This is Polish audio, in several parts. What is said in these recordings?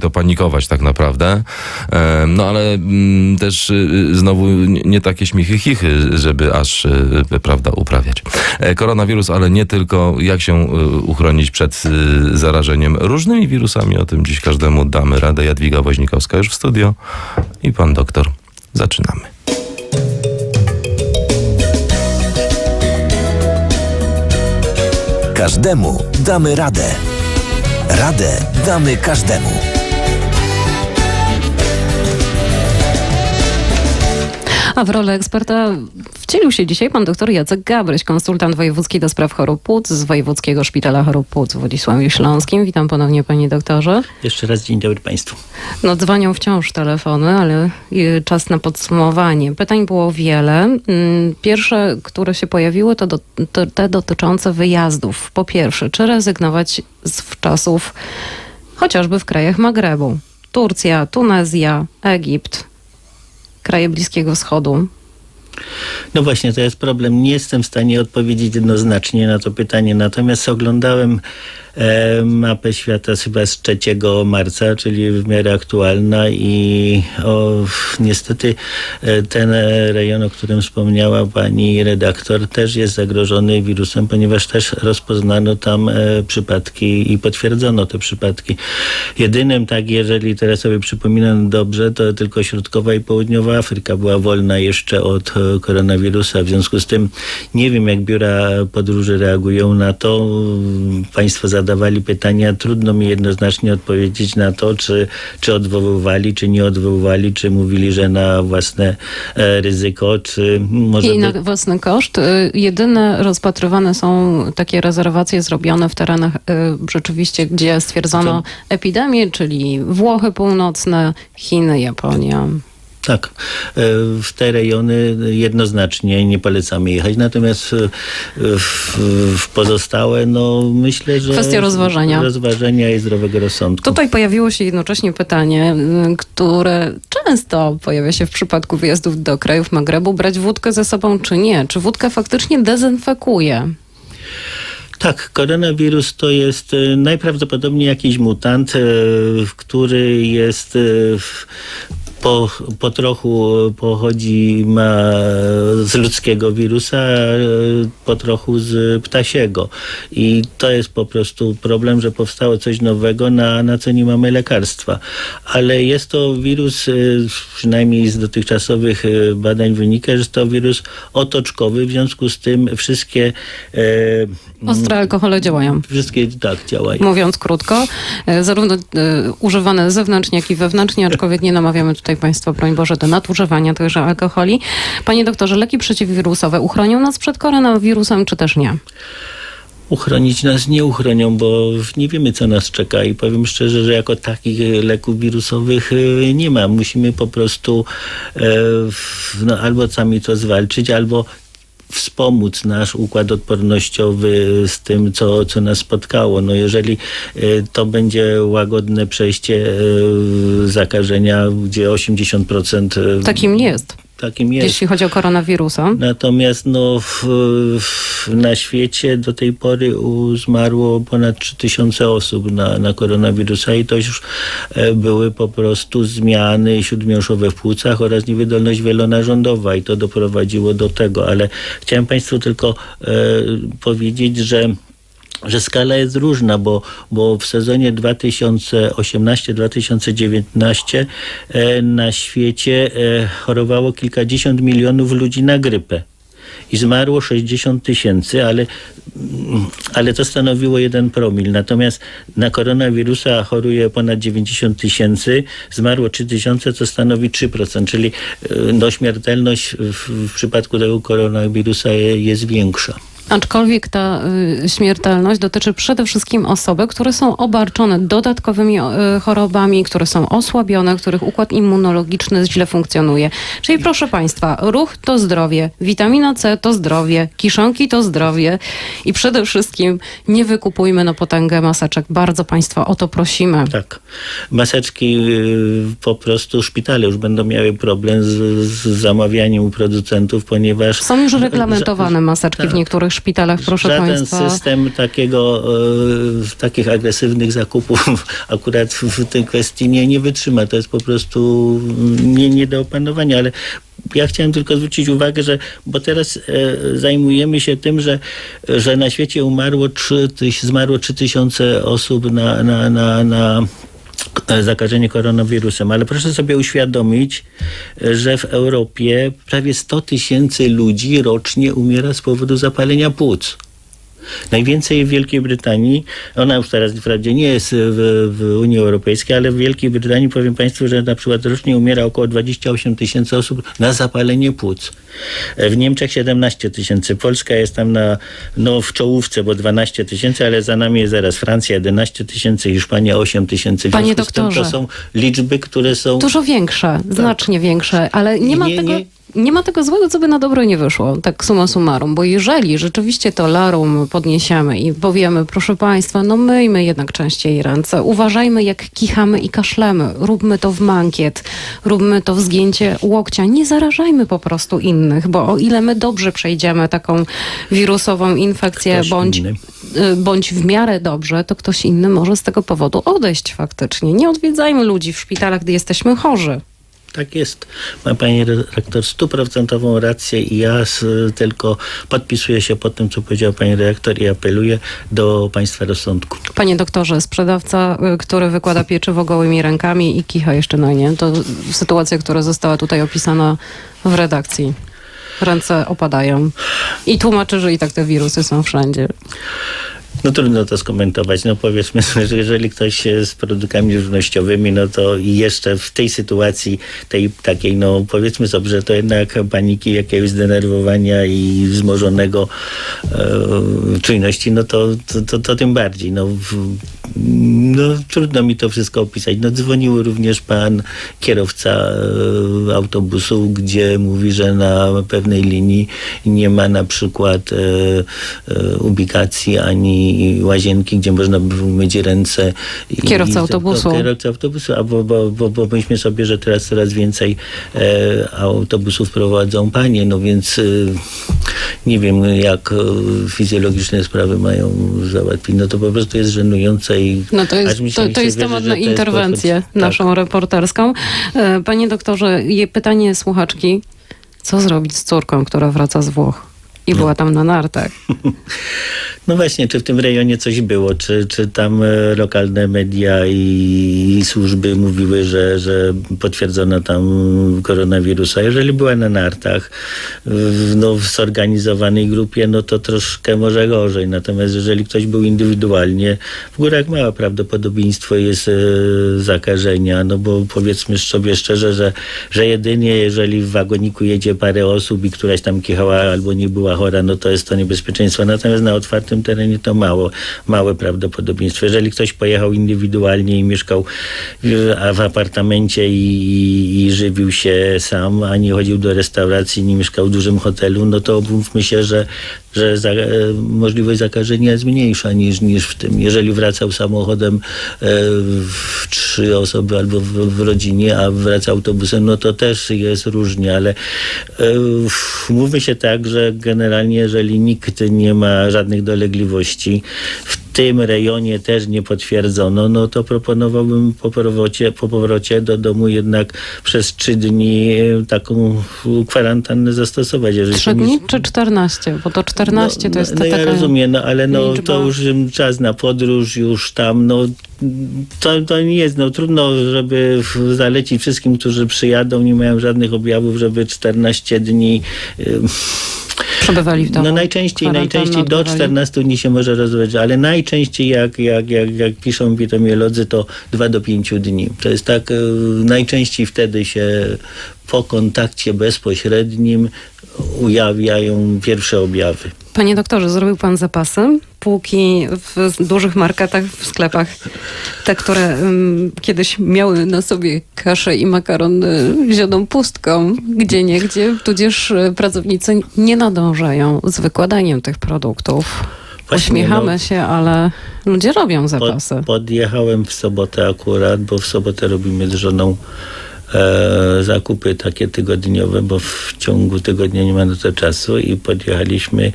to panikować tak naprawdę. E, No ale mm, też y, znowu nie takie śmichy chichy, żeby aż y, prawda uprawiać. E, Koronawirus, ale nie tylko. Jak się y, uchronić przed y, zarażeniem różnymi wirusami? O tym dziś każdemu damy radę. Jadwiga Woźnikowska już w studio i pan doktor. Zaczynamy. Każdemu damy radę. Radę damy każdemu. A w rolę eksperta wcielił się dzisiaj pan dr Jacek Gabryś, konsultant wojewódzki do spraw chorób płuc z Wojewódzkiego Szpitala Chorób Płuc w Władysławiu Śląskim. Witam ponownie panie doktorze. Jeszcze raz dzień dobry Państwu. No dzwonią wciąż telefony, ale y, czas na podsumowanie. Pytań było wiele. Mm, Pierwsze, które się pojawiły, to, do, to te dotyczące wyjazdów. Po pierwsze, czy rezygnować z wczasów chociażby w krajach Magrebu? Turcja, Tunezja, Egipt, kraje Bliskiego Wschodu. No właśnie, to jest problem. Nie jestem w stanie odpowiedzieć jednoznacznie na to pytanie, natomiast oglądałem mapę świata chyba z 3 marca, czyli w miarę aktualna i o, niestety e, ten rejon, o którym wspomniała pani redaktor, też jest zagrożony wirusem, ponieważ też rozpoznano tam e, przypadki i potwierdzono te przypadki. Jedynym, tak, jeżeli teraz sobie przypominam dobrze, to tylko środkowa i południowa Afryka była wolna jeszcze od e, koronawirusa. W związku z tym nie wiem, jak biura podróży reagują na to. Państwo zadawali pytania. Trudno mi jednoznacznie odpowiedzieć na to, czy, czy odwoływali, czy nie odwoływali, czy mówili, że na własne e, ryzyko, czy może... I na by- własny koszt. Y, Jedyne rozpatrywane są takie rezerwacje zrobione w terenach y, rzeczywiście, gdzie stwierdzono epidemię, czyli Włochy Północne, Chiny, Japonia. Tak, e, w te rejony jednoznacznie nie polecamy jechać, natomiast e, w, w pozostałe, no myślę, że... Kwestia rozważenia. Rozważenia i zdrowego rozsądku. Tutaj pojawiło się jednocześnie pytanie, które często pojawia się w przypadku wyjazdów do krajów Magrebu, brać wódkę ze sobą czy nie? Czy wódka faktycznie dezynfekuje? Tak, koronawirus to jest e, najprawdopodobniej jakiś mutant, który jest w- po, po trochu pochodzi z ludzkiego wirusa, po trochu z ptasiego. I to jest po prostu problem, że powstało coś nowego, na, na co nie mamy lekarstwa. Ale jest to wirus, e, przynajmniej z dotychczasowych e, badań wynika, że jest to wirus otoczkowy, w związku z tym wszystkie e, Ostre alkohole działają. Wszystkie tak działają. Mówiąc krótko, zarówno e, używane zewnętrznie, jak i wewnętrznie, aczkolwiek nie namawiamy tutaj Państwa, broń Boże, do nadużywania tychże alkoholi. Panie doktorze, leki przeciwwirusowe uchronią nas przed koronawirusem, czy też nie? Uchronić nas nie uchronią, bo nie wiemy, co nas czeka i powiem szczerze, że jako takich leków wirusowych e, nie ma. Musimy po prostu e, no, albo sami to zwalczyć, albo wspomóc nasz układ odpornościowy z tym, co, co nas spotkało. No jeżeli e, to będzie łagodne przejście e, zakażenia, gdzie 80% e, Takim jest, takim jest. jeśli chodzi o koronawirusa. Natomiast no, w, w, na świecie do tej pory zmarło ponad 3000 osób na, na koronawirusa i to już e, były po prostu zmiany śródmiąższowe w płucach oraz niewydolność wielonarządowa i to doprowadziło do tego. Ale chciałem Państwu tylko e, powiedzieć, że że skala jest różna, bo, bo w sezonie 2018-2019 e, na świecie e, chorowało kilkadziesiąt milionów ludzi na grypę. I zmarło 60 tysięcy, ale, mm, ale to stanowiło jeden promil. Natomiast na koronawirusa choruje ponad 90 tysięcy, zmarło 3 tysiące, co stanowi 3%, czyli e, no, śmiertelność w, w przypadku tego koronawirusa je- jest większa. Aczkolwiek ta y, śmiertelność dotyczy przede wszystkim osoby, które są obarczone dodatkowymi y, chorobami, które są osłabione, których układ immunologiczny źle funkcjonuje. Czyli proszę Państwa, ruch to zdrowie, witamina C to zdrowie, kiszonki to zdrowie i przede wszystkim nie wykupujmy na potęgę maseczek. Bardzo Państwa o to prosimy. Tak. Maseczki y, po prostu szpitale już będą miały problem z, z zamawianiem u producentów, ponieważ Są już reglamentowane maseczki w tak. niektórych szpitalach, proszę Żaden państwa. system takiego, e, takich agresywnych zakupów akurat w, tej kwestii nie, nie wytrzyma. To jest po prostu mm, nie, nie do opanowania, ale ja chciałem tylko zwrócić uwagę, że bo teraz e, zajmujemy się tym, że, że na świecie umarło 3, tyś, zmarło 3000 osób na, na, na, na zakażenie koronawirusem, ale proszę sobie uświadomić, e, że w Europie prawie 100 tysięcy ludzi rocznie umiera z powodu zapalenia płuc. Najwięcej w Wielkiej Brytanii, ona już teraz wprawdzie nie jest w, w Unii Europejskiej, ale w Wielkiej Brytanii powiem Państwu, że na przykład rocznie umiera około 28 tysięcy osób na zapalenie płuc. E, W Niemczech 17 tysięcy, Polska jest tam na, no, w czołówce, bo 12 tysięcy, ale za nami jest zaraz Francja 11 tysięcy, Hiszpania 8 tysięcy. Panie doktorze. To są liczby, które są... Dużo większe, znacznie większe, ale nie ma nie- tego. nie- Nie ma tego złego, co by na dobre nie wyszło, tak summa summarum, bo jeżeli rzeczywiście to larum podniesiemy i powiemy, proszę Państwa, no myjmy jednak częściej ręce, uważajmy jak kichamy i kaszlemy, róbmy to w mankiet, róbmy to w zgięcie łokcia, nie zarażajmy po prostu innych, bo o ile my dobrze przejdziemy taką wirusową infekcję, Ktoś bądź, inny. y, bądź w miarę dobrze, to ktoś inny może z tego powodu odejść faktycznie. Nie odwiedzajmy ludzi w szpitalach, gdy jesteśmy chorzy. Tak jest. Ma pani redaktor stuprocentową rację i ja z, tylko podpisuję się pod tym, co powiedział pani redaktor i apeluję do państwa rozsądku. Panie doktorze, sprzedawca, y, który wykłada pieczywo gołymi rękami i kicha jeszcze na nie, to sytuacja, która została tutaj opisana w redakcji. Ręce opadają. I tłumaczy, że i tak te wirusy są wszędzie. No trudno to skomentować. No powiedzmy, że jeżeli ktoś z produktami żywnościowymi, no to jeszcze w tej sytuacji, tej takiej, no powiedzmy sobie, to jednak paniki, jakiegoś zdenerwowania i wzmożonego e, czujności, no to, to, to, to tym bardziej. No, w, no trudno mi to wszystko opisać. No dzwonił również pan kierowca e, autobusu, gdzie mówi, że na pewnej linii nie ma na przykład e, e, ubikacji ani łazienki, gdzie można by umyć ręce. I, Kierowca i- autobusu. Kierowca autobusu, a bo, bo, bo, bo myślmy sobie, że teraz coraz więcej e, autobusów prowadzą panie, no więc e, nie wiem, jak e, fizjologiczne sprawy mają załatwić. No to po prostu jest żenujące i No to jest, to, to jest temat na interwencję prostu- naszą reporterską. E, Panie doktorze, pytanie słuchaczki. Co zrobić z córką, która wraca z Włoch? I była tam na nartach. No właśnie, czy w tym rejonie coś było, czy, czy tam e, lokalne media i, służby mówiły, że, że potwierdzono tam koronawirusa. Jeżeli była na nartach, w, no, w zorganizowanej grupie, no to troszkę może gorzej. Natomiast jeżeli ktoś był indywidualnie, w górach małe prawdopodobieństwo jest e, zakażenia, no bo powiedzmy sobie szczerze, że, że jedynie jeżeli w wagoniku jedzie parę osób i któraś tam kichała albo nie była chora, no to jest to niebezpieczeństwo. Natomiast na otwartym terenie to mało, małe prawdopodobieństwo. Jeżeli ktoś pojechał indywidualnie i mieszkał w, a w apartamencie i, i, i żywił się sam, a nie chodził do restauracji, nie mieszkał w dużym hotelu, no to mówmy się, że, że za, e, możliwość zakażenia jest mniejsza niż, niż w tym. Jeżeli wracał samochodem e, w trzy osoby albo w, w rodzinie, a wraca autobusem, no to też jest różnie, ale mówmy się tak, że generalnie jeżeli nikt nie ma żadnych dolegliwości, w tym rejonie też nie potwierdzono, no to proponowałbym po powrocie, po powrocie do domu jednak przez trzy dni e, taką kwarantannę zastosować. Jeżeli Trzy się nie- dni czy 14? Bo to 14 no, to jest no, ta no ja taka... rozumiem, no ale no, liczba. to już czas na podróż, już tam, no to, to nie jest, no trudno, żeby zalecić wszystkim, którzy przyjadą, nie mają żadnych objawów, żeby 14 dni y, Przebywali w domu. no najczęściej, najczęściej do odbywali. 14 dni się może rozwijać, ale najczęściej jak, jak, jak, jak piszą witomilodzy to 2 do 5 dni. To jest tak, y, najczęściej wtedy się po kontakcie bezpośrednim ujawniają pierwsze objawy. Panie doktorze, zrobił pan zapasy? Półki w dużych marketach, w sklepach, te, które ym, kiedyś miały na sobie kaszę i makaron y, zioną pustką, gdzie nie gdzie, tudzież y, pracownicy nie nadążają z wykładaniem tych produktów. Właśnie, Uśmiechamy no. się, ale ludzie robią Pod, zapasy. podjechałem w sobotę akurat, bo w sobotę robimy z żoną e, zakupy takie tygodniowe, bo w ciągu tygodnia nie ma na to czasu i podjechaliśmy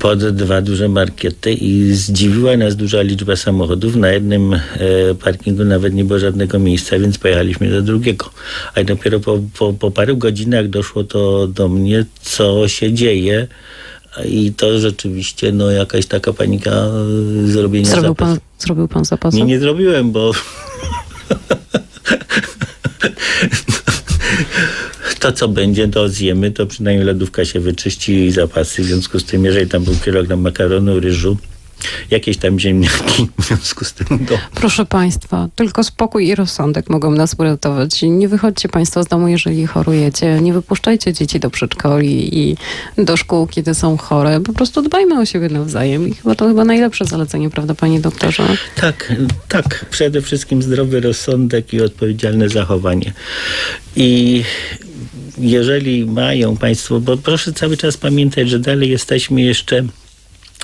pod dwa duże markety i zdziwiła nas duża liczba samochodów. Na jednym e, parkingu nawet nie było żadnego miejsca, więc pojechaliśmy do drugiego. A dopiero po, po, po paru godzinach doszło to do mnie, co się dzieje. I to rzeczywiście no, jakaś taka panika e, zrobienia Zrobił zapasu. pan, zrobił pan zapasy? Nie, nie zrobiłem, bo to co będzie, to zjemy, to przynajmniej lodówka się wyczyści i zapasy. W związku z tym, jeżeli tam był kilogram makaronu, ryżu, jakieś tam ziemniaki, w związku z tym no, Proszę Państwa, tylko spokój i rozsądek mogą nas uratować. Nie wychodźcie Państwo z domu, jeżeli chorujecie. Nie wypuszczajcie dzieci do przedszkoli i do szkół, kiedy są chore. Po prostu dbajmy o siebie nawzajem. I chyba to chyba najlepsze zalecenie, prawda, Panie Doktorze? Tak, tak. Przede wszystkim zdrowy rozsądek i odpowiedzialne zachowanie. I jeżeli mają Państwo, bo proszę cały czas pamiętać, że dalej jesteśmy jeszcze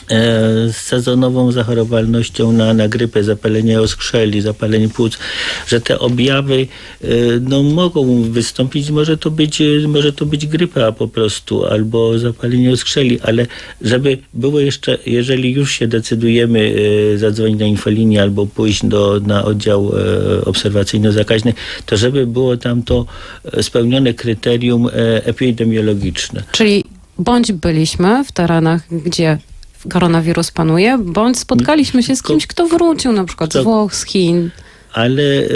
z sezonową zachorowalnością na, na grypę, zapalenie oskrzeli, zapalenie płuc, że te objawy e, no, mogą wystąpić, może to, być, e, może to być grypa po prostu, albo zapalenie oskrzeli, ale żeby było jeszcze, jeżeli już się decydujemy e, zadzwonić na infolinię albo pójść do, na oddział e, obserwacyjno-zakaźny, to żeby było tam to e, spełnione kryterium e, epidemiologiczne. Czyli bądź byliśmy w terenach, gdzie koronawirus panuje, bądź spotkaliśmy się z kimś, kto wrócił na przykład z Włoch, z Chin. ale e,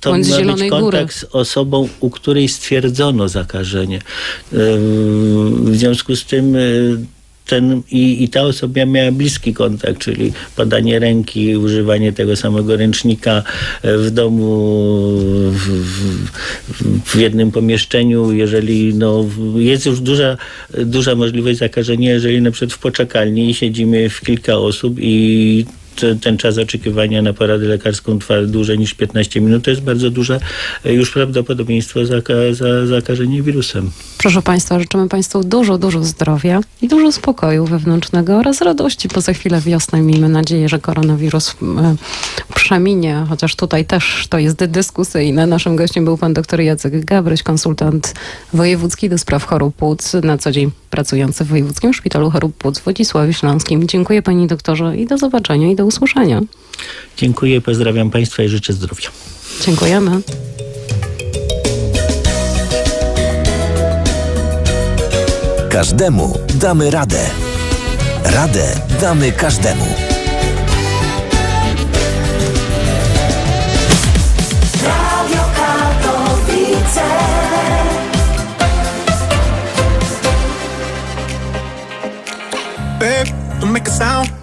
to Bądź ma być Zielonej kontakt Góry. z osobą, u której stwierdzono zakażenie. E, W związku z tym e, ten, i, i ta osoba miała bliski kontakt, czyli podanie ręki, używanie tego samego ręcznika e, w domu, w, w, w jednym pomieszczeniu, jeżeli no, jest już duża, duża możliwość zakażenia, jeżeli na przykład w poczekalni siedzimy w kilka osób i ten czas oczekiwania na poradę lekarską trwa dłużej niż 15 minut, to jest bardzo duże e, już prawdopodobieństwo zaka, za, zakażenia wirusem. Proszę Państwa, życzymy Państwu dużo, dużo zdrowia i dużo spokoju wewnętrznego oraz radości, bo za chwilę wiosna miejmy nadzieję, że koronawirus e, przeminie, chociaż tutaj też to jest dyskusyjne. Naszym gościem był pan dr Jacek Gabryś, konsultant wojewódzki do spraw chorób płuc, na co dzień pracujący w Wojewódzkim Szpitalu Chorób Płuc w Wodzisławiu Śląskim. Dziękuję Pani doktorze i do zobaczenia i do do usłyszenia. Dziękuję, pozdrawiam Państwa i życzę zdrowia. Dziękujemy. Każdemu damy radę. Radę damy każdemu. Radio make a sound.